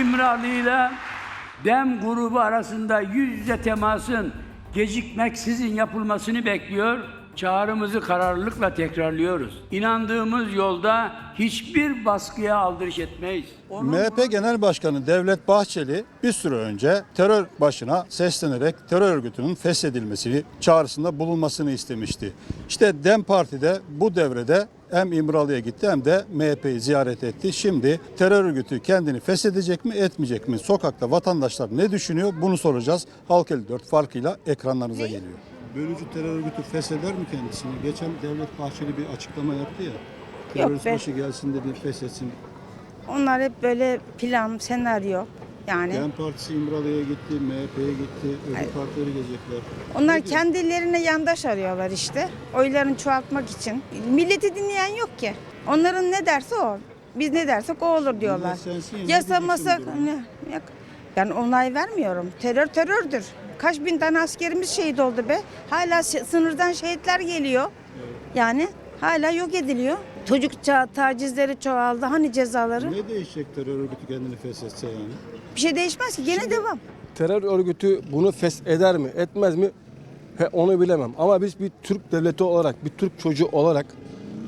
İmralı ile Dem grubu arasında yüz yüze temasın gecikmeksizin yapılmasını bekliyor. Çağrımızı kararlılıkla tekrarlıyoruz. İnandığımız yolda hiçbir baskıya aldırış etmeyiz. MHP Genel Başkanı Devlet Bahçeli bir süre önce terör başına seslenerek terör örgütünün feshedilmesini çağrısında bulunmasını istemişti. İşte DEM Parti de bu devrede hem İmralı'ya gitti hem de MHP'yi ziyaret etti. Şimdi terör örgütü kendini feshedecek mi etmeyecek mi? Sokakta vatandaşlar ne düşünüyor bunu soracağız. Halk 54 farkıyla ekranlarınıza geliyor. Bölücü terör örgütü fesheder mi kendisini? Geçen Devlet Bahçeli bir açıklama yaptı ya. Terörist be. başı gelsin dedi feshetsin. Onlar hep böyle plan, senaryo. Yani DEM Partisi İmralı'ya gitti, MHP'ye gitti, öbür partileri gezecekler. onlar Ne kendilerine yandaş arıyorlar işte. Oylarını çoğaltmak için. Milleti dinleyen yok ki. Onların ne derse o. Biz ne dersek o olur diyorlar. sensin ya, ne? Yok. Ben onay vermiyorum. Terör terördür. Kaç bin tane askerimiz şehit oldu be. Hala sınırdan şehitler geliyor. Yani hala yok ediliyor. Çocuk tacizleri çoğaldı. Hani cezaları? Ne değişecek terör örgütü kendini feshetse yani? Bir şey değişmez ki. Gene devam. Terör örgütü bunu fes eder mi, etmez mi? He, onu bilemem. Ama biz bir Türk devleti olarak, bir Türk çocuğu olarak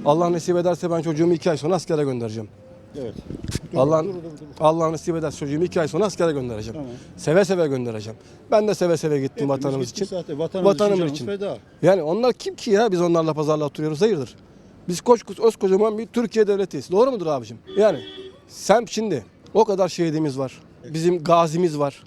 Allah nasip ederse ben çocuğumu iki ay sonra askere göndereceğim. Evet. Allah. Allah nasip ederse çocuğumu iki ay sonra askere göndereceğim. Tamam. Seve seve göndereceğim. Ben de seve seve gittim Hepimiz vatanımız için. Zaten vatanımız, Vatanımız için. Feda. Yani onlar kim ki ya biz onlarla pazarla oturuyoruz hayırdır? Biz koş kocaman bir Türkiye devletiyiz. Doğru mudur abicim? Yani sen şimdi o kadar şehidimiz var. Bizim gazimiz var.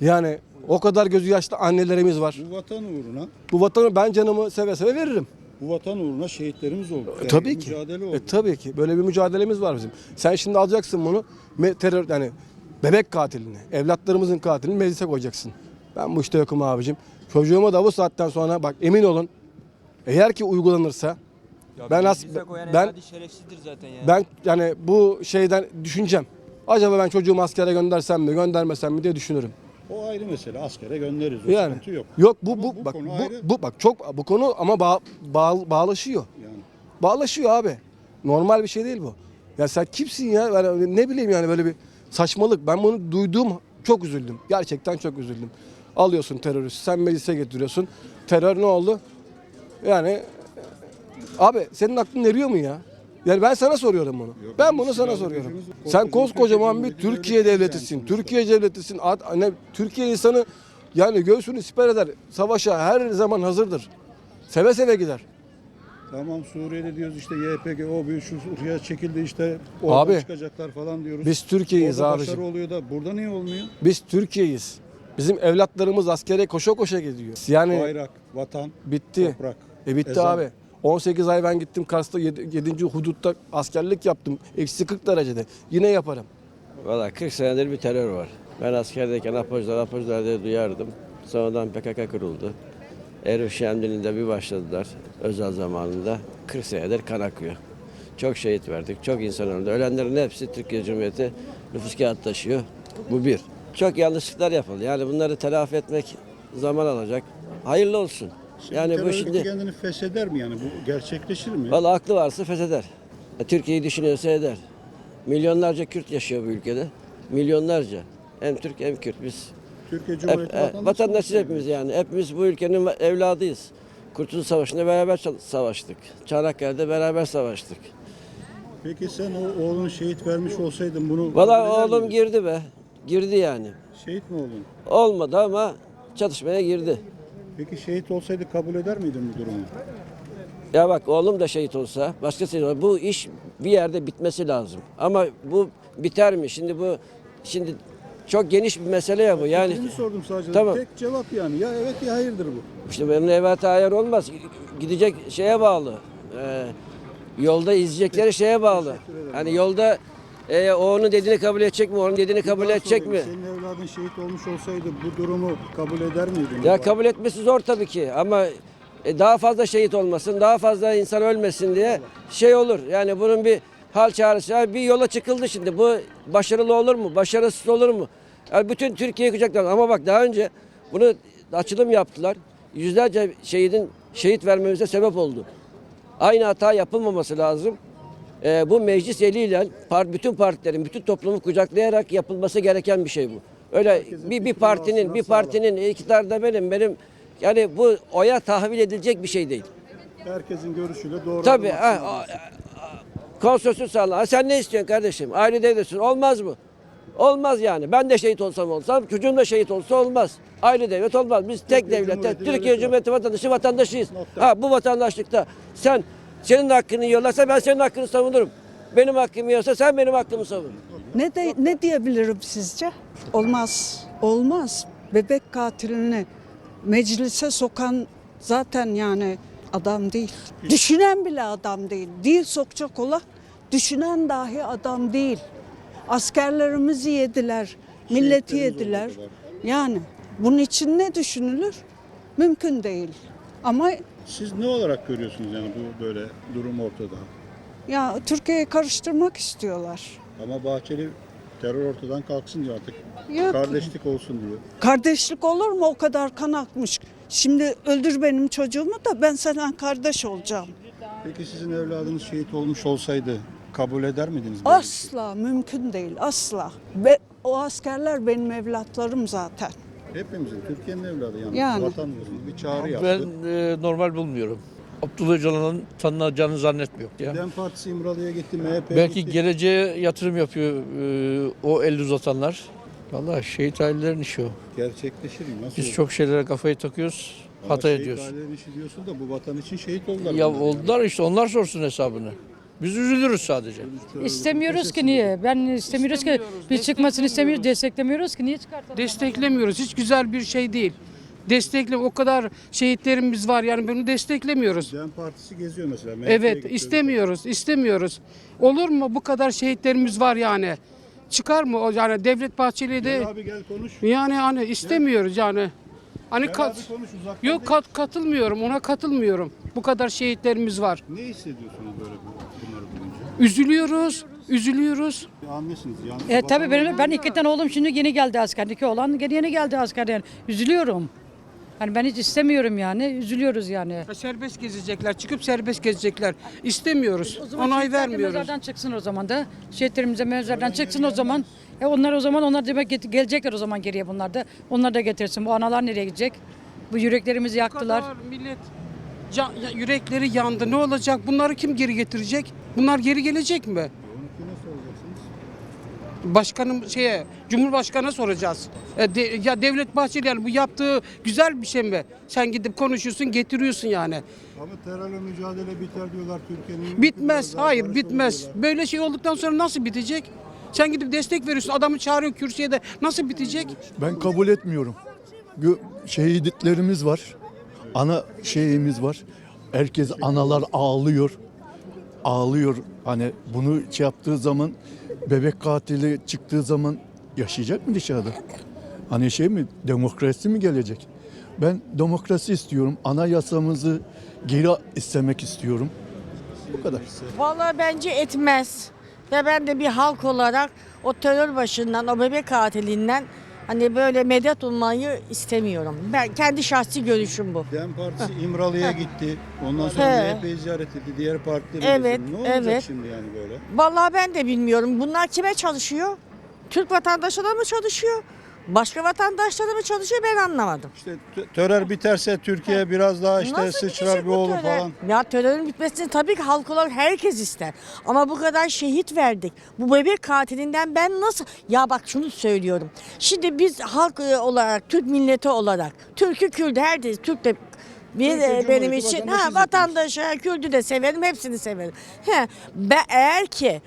Yani o kadar gözü yaşlı annelerimiz var. Bu vatan uğruna, Bu vatanı ben canımı seve seve veririm. bu vatan uğruna şehitlerimiz oldu. E, Yani tabii ki. Mücadele oldu. E, tabii ki. Böyle bir mücadelemiz var bizim. Sen şimdi alacaksın bunu me- terör yani bebek katilini, evlatlarımızın katilini meclise koyacaksın. Ben bu işte yokum abicim. Çocuğuma da bu saatten sonra bak emin olun eğer ki uygulanırsa ben as ben şerefsizdir zaten ya. ben yani bu şeyden düşüneceğim. Acaba ben çocuğumu askere göndersem mi, göndermesem mi diye düşünürüm. O ayrı mesele. Askere göndeririz. O Yani sıkıntı yok. Yok bu Ama bu, bu bak bu, ayrı. bu bak çok bu konu ama bağ, bağ- bağlaşıyor. Yani. Bağlaşıyor abi. Normal bir şey değil bu. Ya sen kimsin ya? Ben ne bileyim yani böyle bir saçmalık. Ben bunu duyduğum çok üzüldüm. Gerçekten çok üzüldüm. Alıyorsun teröristi, sen meclise getiriyorsun. Terör ne oldu? Yani abi senin aklın eriyor mu ya? Yani ben sana soruyorum bunu. ben bunu sana soruyorum. Sen koskocaman bir Türkiye devletisin. yani. Türkiye devletisin. Ad- Hani Türkiye insanı yani göğsünü siper eder. Savaşa her zaman hazırdır. Seve seve gider. Tamam Suriye'de diyoruz işte YPG o bir şu Suriye çekildi işte oradan Abi, çıkacaklar falan diyoruz. Biz Türkiye'yiz abiciğim. başarı oluyor da burada niye olmuyor? Biz Türkiye'yiz. Bizim evlatlarımız askere koşa koşa gidiyor. Yani Bayrak, vatan, bitti. toprak. E bitti ezan. abi. 18 ay ben gittim Kars'ta 7. hudutta askerlik yaptım. Eksi 40 derecede. Yine yaparım. Valla 40 senedir bir terör var. Ben askerdeyken Apocular, Apocular diye duyardım. Sonradan PKK kuruldu. Erif Şemdin'inde bir başladılar özel zamanında. 40 senedir kan akıyor. Çok şehit verdik, çok insan öldü. Ölenlerin hepsi Türkiye Cumhuriyeti nüfus kağıt taşıyor. Bu bir. Çok yanlışlıklar yapıldı. Yani bunları telafi etmek zaman alacak. Hayırlı olsun. Yani bu şimdi... kendini fesheder mi yani? Bu gerçekleşir mi? Valla aklı varsa fetheder. E, Türkiye'yi düşünüyorsa eder. Milyonlarca Kürt yaşıyor bu ülkede. Milyonlarca. Hem Türk hem Kürt. Biz Türkiye hep, Cumhuriyeti e, vatandaşı vatandaşız hepimiz yani. Hepimiz bu ülkenin evladıyız. Kurtuluş Savaşı'nda beraber savaştık. Çanakkale'de beraber savaştık. Peki sen o oğlun şehit vermiş olsaydın bunu Valla oğlum girdi be. Girdi yani. Şehit mi oldun? Olmadı ama çatışmaya girdi. Peki şehit olsaydı kabul eder miydin bu durumu? Ya bak oğlum da şehit olsa, başkası olsa bu iş bir yerde bitmesi lazım. Ama bu biter mi? Şimdi bu şimdi çok geniş bir mesele ya bu. Yani Birini sordum sadece. Tamam. Tek cevap yani. Ya evet ya hayırdır bu. işte benim evet hayır olmaz. Gidecek şeye bağlı. Ee, yolda izleyecekleri şeye bağlı. Hani yolda e, o onun dediğini kabul edecek mi? Onun dediğini kabul Daha edecek mi? sorayım, Senin evladın şehit olmuş olsaydı bu durumu kabul eder miydin? Ya kabul etmesi zor tabii ki ama e, daha fazla şehit olmasın, daha fazla insan ölmesin diye şey olur. Yani bunun bir hal çağrısı. Ya bir yola çıkıldı şimdi. Bu başarılı olur mu? Başarısız olur mu? Yani bütün Türkiye kucaklar. Ama bak daha önce bunu açılım yaptılar. Yüzlerce şehidin şehit vermemize sebep oldu. Aynı hata yapılmaması lazım. E, bu meclis eliyle par- bütün partilerin, bütün toplumu kucaklayarak yapılması gereken bir şey bu. Öyle bir, bir partinin, bir partinin iktidarda benim, benim yani bu oya tahvil edilecek bir şey değil. Herkesin görüşüyle doğru. Tabii. Ha, atılması. Konsolosluğu sağla. Sen ne istiyorsun kardeşim? Aile devletsin. Olmaz mı? Olmaz yani. Ben de şehit olsam olsam, çocuğum da şehit olsa olmaz. Aile devlet olmaz. Biz tek Türkiye devlette, Cumhuriyeti Türkiye. Cumhuriyeti vatandaşı vatandaşıyız. Nokta. Ha bu vatandaşlıkta sen senin hakkını yiyorlarsa ben senin hakkını savunurum. Benim hakkımı yiyorsa sen benim hakkımı savun. Ne de, ne diyebilirim sizce? Olmaz. Olmaz. Bebek katilini meclise sokan zaten yani adam değil. Düşünen bile adam değil. Değil sokacak ola. Düşünen dahi adam değil. Askerlerimizi yediler. Milleti yediler. Yani bunun için ne düşünülür? Mümkün değil. Ama Siz ne olarak görüyorsunuz yani bu böyle durum ortada? ya Türkiye'yi karıştırmak istiyorlar. Ama Bahçeli terör ortadan kalksın diyor artık. Yok. Kardeşlik olsun diyor. Kardeşlik olur mu o kadar kan akmış? Şimdi öldür benim çocuğumu da ben senden kardeş olacağım. Peki sizin evladınız şehit olmuş olsaydı kabul eder miydiniz? şey? Asla mümkün değil asla. Ve o askerler benim evlatlarım zaten. Hepimizin, Türkiye'nin evladı yani. Yani. Vatandaşımız bir çağrı yaptı. Ben e, normal bulmuyorum. Abdullah Öcalan'ın tanınacağını zannetmiyorum ya. DEM Partisi İmralı'ya gitti, MHP Belki gitti. geleceğe yatırım yapıyor e, o el uzatanlar. Vallahi şehit ailelerin işi o. Gerçekleşir mi? Nasıl Biz olur? çok şeylere kafayı takıyoruz, Ama hata şehit ediyoruz. ailelerin işi diyorsun da bu vatan için şehit oldular. Ya oldular işte onlar sorsun hesabını. Biz üzülürüz sadece. İstemiyoruz ki niye? Ben istemiyoruz ki biz çıkmasını istemiyoruz, desteklemiyoruz ki niye çıkartalım? Desteklemiyoruz. Hiç güzel bir şey değil. Destekle o kadar şehitlerimiz var yani bunu desteklemiyoruz. DEM Partisi geziyor mesela. MHP'ye Evet gitti. istemiyoruz, istemiyoruz. Olur mu bu kadar şehitlerimiz var yani? Çıkar mı o yani Devlet Bahçeli de Gel abi gel konuş. yani hani istemiyoruz yani. Hani kat, konuş uzaktan. yok kat, katılmıyorum ona katılmıyorum. Bu kadar şehitlerimiz var. Ne hissediyorsunuz böyle bu- bunları duyunca? Üzülüyoruz, üzülüyoruz. Annesiniz yani. E tabii benim, ben iki tane oğlum şimdi yeni geldi asker. İki oğlan geri yeni geldi askerden. Üzülüyorum. Hani ben hiç istemiyorum yani. Üzülüyoruz yani. Serbest gezecekler, çıkıp serbest gezecekler. İstemiyoruz, O zaman onay şehitler de vermiyoruz. Mezardan çıksın o zaman da. Şehitlerimize mezardan çıksın o zaman. E onlar o zaman onlar demek get- gelecekler o zaman geriye bunlar da. Onlar da getirsin. Bu analar nereye gidecek? Bu yüreklerimizi Bu yaktılar. kadar millet can- ya- yürekleri yandı. Ne olacak? Bunları kim geri getirecek? Bunlar geri gelecek mi? Başkanım şeye, Cumhurbaşkanı'na soracağız. E, de- ya Devlet Bahçeli yani bu yaptığı güzel bir şey mi? Sen gidip konuşuyorsun, getiriyorsun yani. Ama terörle mücadele biter diyorlar Türkiye'nin. Bitmez. Hayır, bitmez. Böyle şey olduktan sonra nasıl bitecek? Sen gidip destek veriyorsun, adamı çağırıyorsun kürsüye de nasıl bitecek? Ben kabul etmiyorum. Şehitlerimiz var. Ana şeyimiz var. Herkes analar ağlıyor. Ağlıyor. Hani bunu şey yaptığı zaman bebek katili çıktığı zaman yaşayacak mı dışarıda? Hani şey mi demokrasi mi gelecek? Ben demokrasi istiyorum. Anayasamızı geri istemek istiyorum. Bu kadar. Vallahi bence etmez. Ve ben de bir halk olarak o terör başından, o bebek katilinden hani böyle medet ummayı istemiyorum. Ben kendi şahsi görüşüm bu. DEM Partisi İmralı'ya gitti. Ondan sonra He. MHP'yi ziyaret etti. Diğer partileri Evet, gezdi. Ne olacak evet. şimdi yani böyle? Vallahi ben de bilmiyorum. Bunlar kime çalışıyor? Türk vatandaşına mı çalışıyor? Başka vatandaşlara mı çalışıyor ben anlamadım. İşte t- terör biterse Türkiye biraz daha işte Nasıl sıçrar bitecek bir bu olur terör? falan. Ya terörün bitmesini tabii ki halk olarak herkes ister. Ama bu kadar şehit verdik. Bu bebek katilinden ben nasıl... Ya bak şunu söylüyorum. Şimdi biz halk e, olarak, Türk milleti olarak, Türk'ü Kürdü, herkes Türk de bir Türkiye e, benim Cumhuriyeti için vatandaşıyız ha vatandaşı, Kürdü de severim, hepsini severim. He, ben eğer ki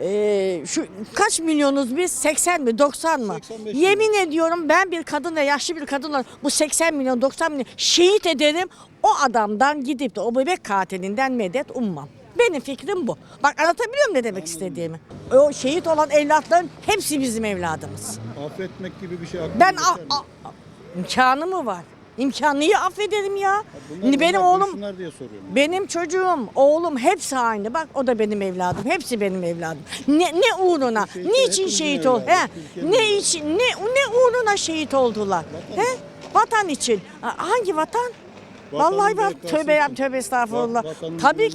e, şu kaç milyonuz biz? 80 mi 90 mı? 85 Yemin ediyorum ben bir kadınla yaşlı bir kadınla bu 80 milyon 90 milyon şehit ederim. O adamdan gidip de o bebek katilinden medet ummam. Benim fikrim bu. Bak anlatabiliyor muyum ne demek istediğimi? O şehit olan evlatların hepsi bizim evladımız. Affetmek gibi bir şey aklına Ben geçer a- mi? a- imkanı mı var? İmkanlıyı affederim ya. Bunlar- benim bunlar oğlum diye soruyorum. benim çocuğum, oğlum hepsi aynı. Bak o da benim evladım. Hepsi benim evladım. Ne ne uğruna? şehit- Niçin şehit ol? evladı, He? Ne için? Ne ne uğruna şehit oldular? He? Vatan için. Ha, Hangi vatan? Vatanın Vallahi bak tövbe yap tövbe estağfurullah. Tabii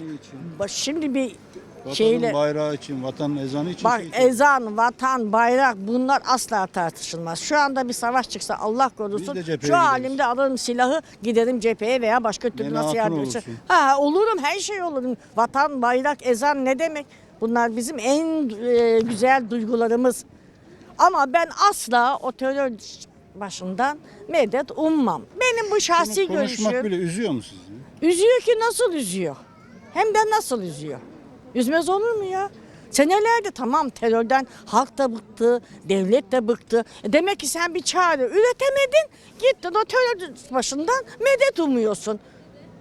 şimdi bir Vatanın şeyle bayrağı için, vatanın ezanı için Bak şehit ezan, vatan, bayrak bunlar asla tartışılmaz. Şu anda bir savaş çıksa Allah korusun Biz de cepheye şu gideriz. halimde alırım silahı giderim cepheye veya başka türlü nasıl hatun yardım olursun. Ha olurum her şey olurum. Vatan, bayrak, ezan ne demek? Bunlar bizim en e, güzel duygularımız. Ama ben asla o terör başından medet ummam. Benim bu şahsi konuşmak görüşüm. bile üzüyor mu sizi? Üzüyor ki nasıl üzüyor? Hem de nasıl üzüyor? Üzmez olur mu ya? Senelerde tamam terörden halk da bıktı, devlet de bıktı. E Demek ki sen bir çare üretemedin, gittin o terör başından medet umuyorsun.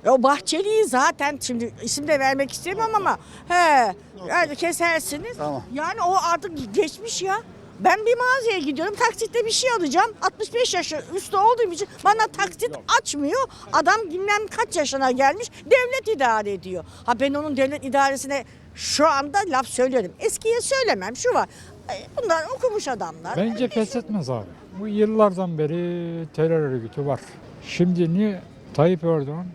E O Bahçeli'yi zaten şimdi isim de vermek istemiyorum ama he yani kesersiniz. Tamam. Yani o artık geçmiş ya. Ben bir mağazaya gidiyorum taksitle bir şey alacağım. 65 yaş üstü olduğum için bana taksit açmıyor. Adam bilmem kaç yaşına gelmiş devlet idare ediyor. Ha ben onun devlet idaresine şu anda laf söylerim. Eskiye söylemem şu var. Bunlar okumuş adamlar. Bence feshetmez abi. Bu yıllardan beri terör örgütü var. Şimdi niye Tayyip Erdoğan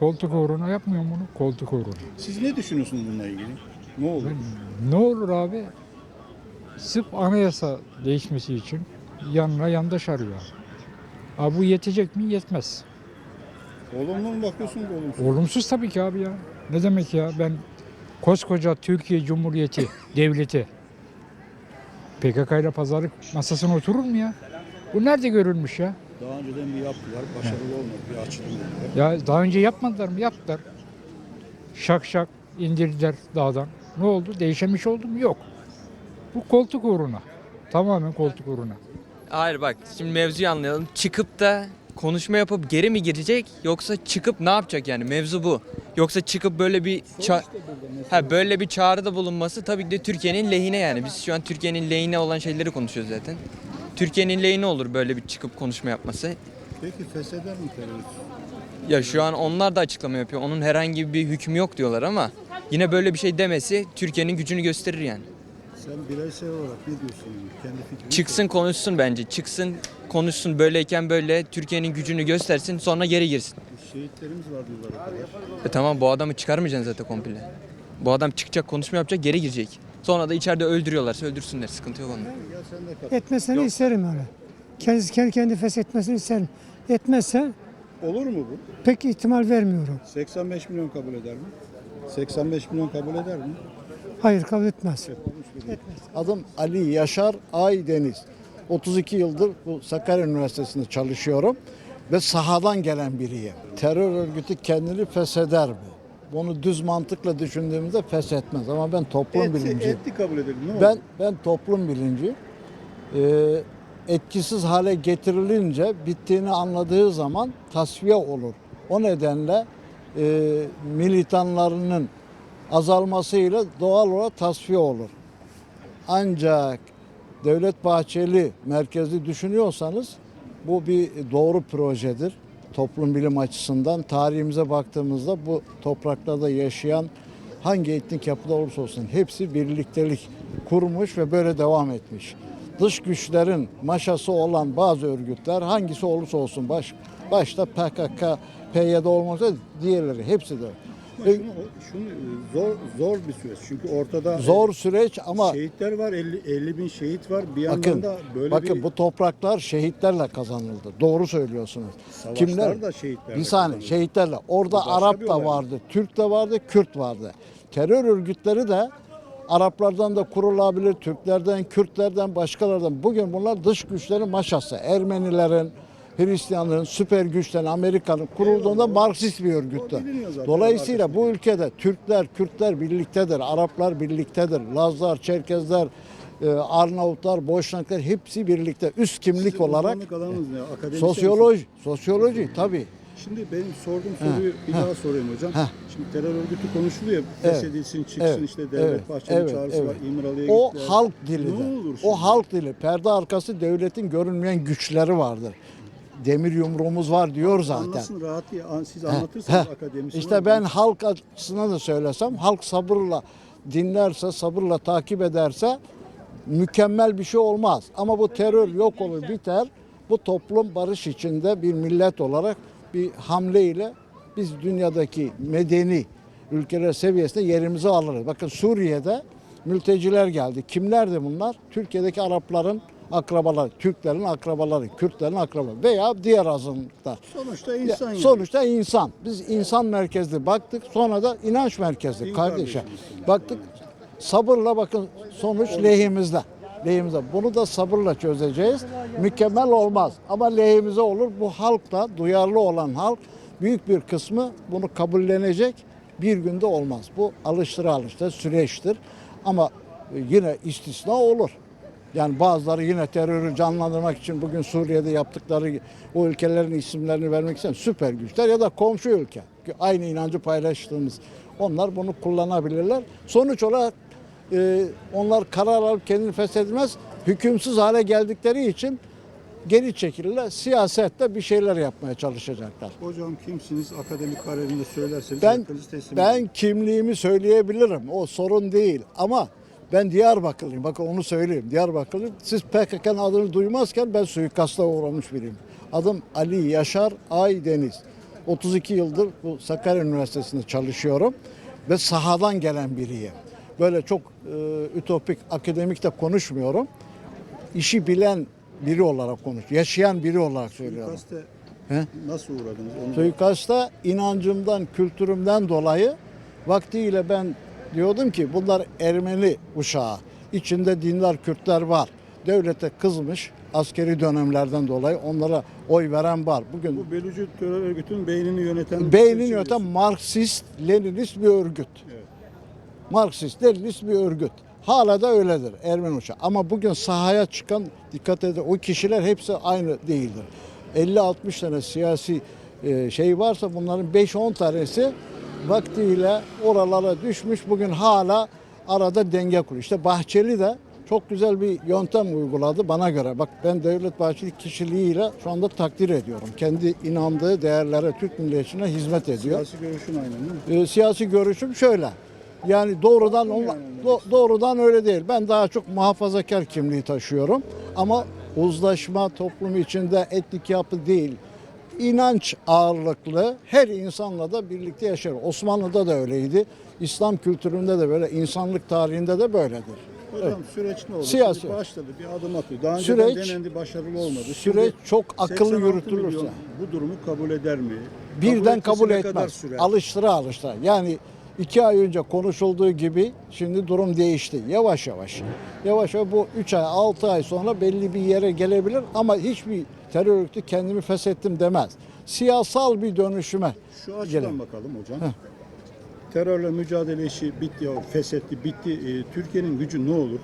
koltuk uğruna yapmıyor bunu? Koltuk uğruna. Siz ne düşünüyorsunuz bununla ilgili? Ne olur? Ne olur abi? Sırf anayasa değişmesi için yanına yandaş arıyor. Abi bu yetecek mi? Yetmez. Olumlu mu bakıyorsunuz olumsuz? Olumsuz tabii ki abi ya. Ne demek ya? Ben koskoca Türkiye Cumhuriyeti devleti PKK ile pazarlık masasına oturur mu ya? Bu nerede görülmüş ya? Daha önceden bir yaptılar, başarılı olmadı, bir açılım oldu. Ya daha önce yapmadılar mı? Yaptılar. Şak şak indirdiler dağdan. Ne oldu? Değişen bir şey oldu mu? Yok. Bu koltuk uğruna. Tamamen koltuk uğruna. Hayır bak şimdi mevzuyu anlayalım. Çıkıp da konuşma yapıp geri mi girecek yoksa çıkıp ne yapacak yani mevzu bu. Yoksa çıkıp böyle bir ça- ha böyle bir çağrıda bulunması tabii ki de Türkiye'nin lehine yani. Biz şu an Türkiye'nin lehine olan şeyleri konuşuyoruz zaten. Türkiye'nin lehine olur böyle bir çıkıp konuşma yapması. Peki fesheder mi terörist? Ya şu an onlar da açıklama yapıyor. Onun herhangi bir hükmü yok diyorlar ama yine böyle bir şey demesi Türkiye'nin gücünü gösterir yani. Sen bireysel olarak ne diyorsun? yani? Kendi fikrini Çıksın konuşsun bence. Çıksın konuşsun böyleyken böyle Türkiye'nin gücünü göstersin sonra geri girsin. Şehitlerimiz var diyorlar. E tamam bu adamı çıkarmayacaksın zaten komple. Bu adam çıkacak konuşma yapacak geri girecek. Sonra da içeride öldürüyorlarsa öldürsünler sıkıntı yok onda. Etmesini isterim öyle. Kendisi kendi kendi feshetmesini isterim. Etmezse Olur mu bu? pek ihtimal vermiyorum. 85 milyon kabul eder mi? 85 milyon kabul eder mi? Hayır kabul etmez. Adım Ali Yaşar Aydeniz. 32 yıldır bu Sakarya Üniversitesi'nde çalışıyorum ve sahadan gelen biriyim. Terör örgütü kendini fesheder mi? Bunu düz mantıkla düşündüğümüzde feshetmez ama ben toplum Etti, bilinciyim. etti kabul edelim. Ne Ben ben toplum bilinci e, etkisiz hale getirilince bittiğini anladığı zaman tasfiye olur. O nedenle e, militanlarının azalmasıyla doğal olarak tasfiye olur. Ancak Devlet Bahçeli merkezli düşünüyorsanız bu bir doğru projedir. Toplum bilim açısından tarihimize baktığımızda bu topraklarda yaşayan hangi etnik yapıda olursa olsun hepsi birliktelik kurmuş ve böyle devam etmiş. Dış güçlerin maşası olan bazı örgütler hangisi olursa olsun baş, başta PKK, PYD olmak üzere diğerleri hepsi de. Ama şunu, şunu e, zor zor bir süreç. Çünkü ortada Zor süreç ama şehitler var. 50, 50 bin şehit var. Bir yandan bakın da böyle bakın bir bu topraklar şehitlerle kazanıldı. Doğru söylüyorsunuz. savaşlar da şehitlerle Bir saniye kazanıldı. şehitlerle. Orada başka Arap da vardı, Türk de vardı, Kürt vardı. Terör örgütleri de Araplardan da kurulabilir, Türklerden, Kürtlerden, başkalardan. Bugün bunlar dış güçlerin maşası. Ermenilerin, Hristiyanların, süper güçlerin, Amerika'nın kurulduğunda Marksist bir örgüttü. Dolayısıyla bu ülkede Türkler, Kürtler birliktedir, Araplar birliktedir, Lazlar, Çerkezler, e, Arnavutlar, Boşnaklar hepsi birlikte. Üst kimlik Sizin olarak ne? Sosyoloji, sosyoloji tabii. Şimdi benim sorduğum soruyu bir daha sorayım hocam. ha. Şimdi terör örgütü konuşuluyor. Evet. Feshedilsin, çıksın Evet, işte Devlet evet, Bahçeli'nin evet, çağrısı evet. var. İmralı'ya O gittiler. halk Ne dilidir. olur şimdi? O halk dili. Perde arkası devletin görünmeyen güçleri vardır. Demir yumruğumuz var diyor zaten. Anlasın rahat Siz anlatırsanız akademisyen İşte ben halk açısından da söylesem, halk sabırla dinlerse, sabırla takip ederse mükemmel bir şey olmaz. Ama bu terör yok olur, biter. Bu toplum barış içinde bir millet olarak bir hamle ile biz dünyadaki medeni ülkeler seviyesinde yerimizi alırız. Bakın Suriye'de mülteciler geldi. Kimlerdi bunlar? Türkiye'deki Arapların akrabaları, Türklerin akrabaları, Kürtlerin akrabaları veya diğer azınlıklar. Sonuçta Ya, insan yani. sonuçta insan. Biz insan merkezli baktık. Sonra da inanç merkezli Din kardeşe. kardeşimiz. Baktık sabırla bakın sonuç lehimizde. Lehimizde. Bunu da sabırla çözeceğiz. Mükemmel olmaz ama lehimize olur. Bu halk da duyarlı olan halk büyük bir kısmı bunu kabullenecek. Bir günde olmaz. Bu alıştıra alıştıra süreçtir. Ama yine istisna olur. Yani bazıları yine terörü canlandırmak için bugün Suriye'de yaptıkları o ülkelerin isimlerini vermek için süper güçler ya da komşu ülke. Aynı inancı paylaştığımız onlar bunu kullanabilirler. Sonuç olarak e, onlar karar alıp kendini feshedilmez. Hükümsüz hale geldikleri için geri çekilirler. Siyasette bir şeyler yapmaya çalışacaklar. Hocam kimsiniz? Akademik kararını söylerseniz Ben ben kimliğimi söyleyebilirim. O sorun değil. Ama ben Diyarbakırlıyım. Bakın onu söyleyeyim. Diyarbakırlıyım. Siz PKK'nın adını duymazken ben suikasta uğramış biriyim. Adım Ali Yaşar Aydeniz. 32 yıldır bu Sakarya Üniversitesi'nde çalışıyorum ve sahadan gelen biriyim. Böyle çok e, ütopik, akademik de konuşmuyorum. İşi bilen biri olarak konuş, yaşayan biri olarak söylüyorum. Suikaste He? nasıl uğradınız? Onu Suikasta inancımdan, kültürümden dolayı vaktiyle ben diyordum ki bunlar Ermeni uşağı. İçinde dindar Kürtler var. Devlete kızmış askeri dönemlerden dolayı onlara oy veren var. Bugün bu bölücü terör örgütünün beynini yöneten beynin kişi yöntem diyorsun. Marksist, Leninist bir örgüt. Marksist, Leninist bir örgüt. Hala da öyledir Ermeni uşağı. Ama bugün sahaya çıkan dikkat edin o kişiler hepsi aynı değildir. 50-60 tane siyasi e, şey varsa bunların 5-10 tanesi vaktiyle oralara düşmüş. Bugün hala arada denge kuruyor. İşte Bahçeli de çok güzel bir yöntem uyguladı bana göre. Bak ben Devlet Bahçeli kişiliğiyle şu anda takdir ediyorum. Kendi inandığı değerlere, Türk milletine hizmet ediyor. Siyasi görüşün aynı değil mi? E, siyasi görüşüm şöyle. Yani doğrudan onla- do- doğrudan öyle değil. Ben daha çok muhafazakar kimliği taşıyorum. Ama uzlaşma toplum içinde etnik yapı değil. İnanç ağırlıklı her insanla da birlikte yaşar. Osmanlı'da da öyleydi. İslam kültüründe de böyle, insanlık tarihinde de böyledir. Hocam süreç ne oldu? Siyasi. Şimdi başladı bir adım atıyor. Daha önceden Süreç- denendi başarılı olmadı. süreç çok akıllı 86 yürütülürse. Bu durumu kabul eder mi? birden kabul kadar etmez. sürer? Alıştıra alıştıra. Yani iki ay önce konuşulduğu gibi şimdi durum değişti. Yavaş yavaş. Yavaş yavaş bu 3 ay 6 ay sonra belli bir yere gelebilir ama hiçbir terör örgütü kendimi feshettim demez. Siyasal bir dönüşüme Şu açıdan Gelin. bakalım hocam. Terörle mücadele işi bitti, feshetti, bitti. Ee, Türkiye'nin gücü ne olur?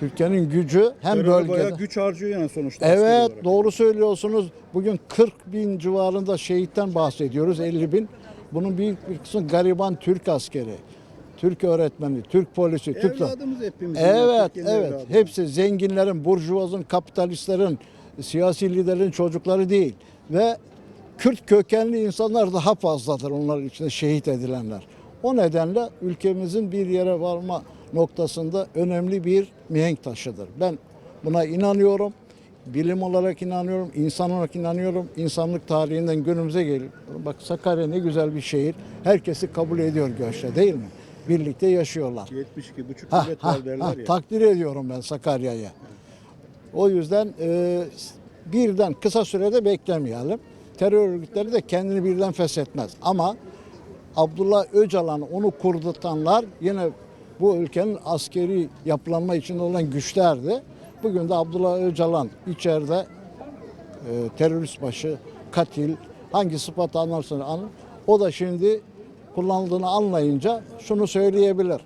Türkiye'nin gücü hem Teröre bölgede bayağı güç harcıyor yani sonuçta. Evet doğru söylüyorsunuz. Bugün 40 bin civarında şehitten bahsediyoruz 50 bin. Bunun büyük bir kısmı gariban Türk askeri. Türk öğretmeni, Türk polisi, Türk... Evladımız hepimizin. Evet, evet. evladı. Hepsi zenginlerin, burjuvazın, kapitalistlerin, siyasi liderlerin çocukları değil. Ve Kürt kökenli insanlar daha fazladır onların içinde şehit edilenler. O nedenle ülkemizin bir yere varma noktasında önemli bir mihenk taşıdır. Ben buna inanıyorum. Bilim olarak inanıyorum, insan olarak inanıyorum. İnsanlık tarihinden günümüze geliyor. Bak Sakarya ne güzel bir şehir. Herkesi kabul ediyor Göç'te değil mi? Birlikte yaşıyorlar. 72,5 Ha, millet var derler ya. takdir ediyorum ben Sakarya'ya. O yüzden e, birden kısa sürede beklemeyelim. Terör örgütleri de kendini birden feshetmez. Ama Abdullah Öcalan onu kurdurtanlar yine bu ülkenin askeri yapılanma içinde olan güçlerdi. Bugün de Abdullah Öcalan içeride e, terörist başı, katil, hangi sıfatı anlarsanız anın. O da şimdi kullanıldığını anlayınca şunu söyleyebilir.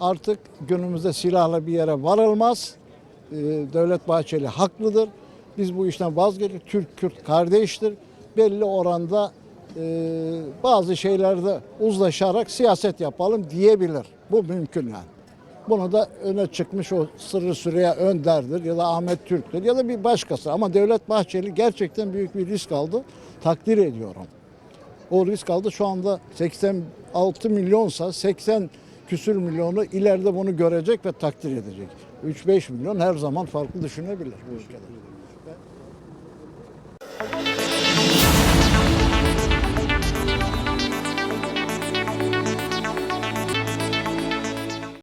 Artık günümüzde silahla bir yere varılmaz. Ee, Devlet Bahçeli haklıdır. Biz bu işten vazgeçtik. Türk-Kürt kardeştir. Belli oranda e, bazı şeylerde uzlaşarak siyaset yapalım diyebilir. Bu mümkün yani. Bunu da öne çıkmış o Sırrı Süreyya Önder'dir ya da Ahmet Türk'tür ya da bir başkası. Ama Devlet Bahçeli gerçekten büyük bir risk aldı. Takdir ediyorum. O risk aldı. Şu anda 86 milyonsa 80 küsür milyonu ileride bunu görecek ve takdir edecek. 3-5 milyon her zaman farklı düşünebilir bu ülkede.